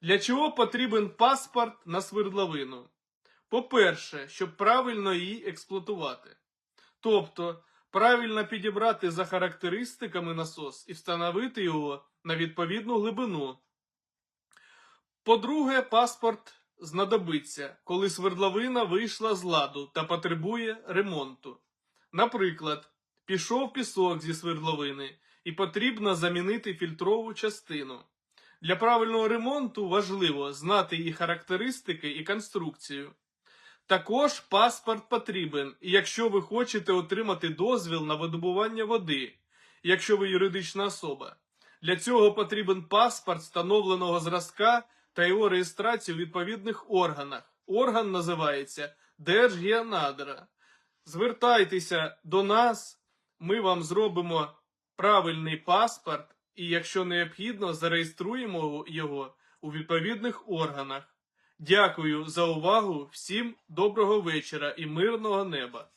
Для чого потрібен паспорт на свердловину? По-перше, щоб правильно її експлуатувати. Тобто, правильно підібрати за характеристиками насос і встановити його на відповідну глибину. По-друге, паспорт знадобиться, коли свердловина вийшла з ладу та потребує ремонту. Наприклад, пішов пісок зі свердловини і потрібно замінити фільтрову частину. Для правильного ремонту важливо знати і характеристики, і конструкцію. Також паспорт потрібен, якщо ви хочете отримати дозвіл на видобування води, якщо ви юридична особа. Для цього потрібен паспорт встановленого зразка та його реєстрацію в відповідних органах. Орган називається Держгеонадра. Звертайтеся до нас, ми вам зробимо правильний паспорт, і якщо необхідно, зареєструємо його у відповідних органах. Дякую за увагу. Всім доброго вечора і мирного неба.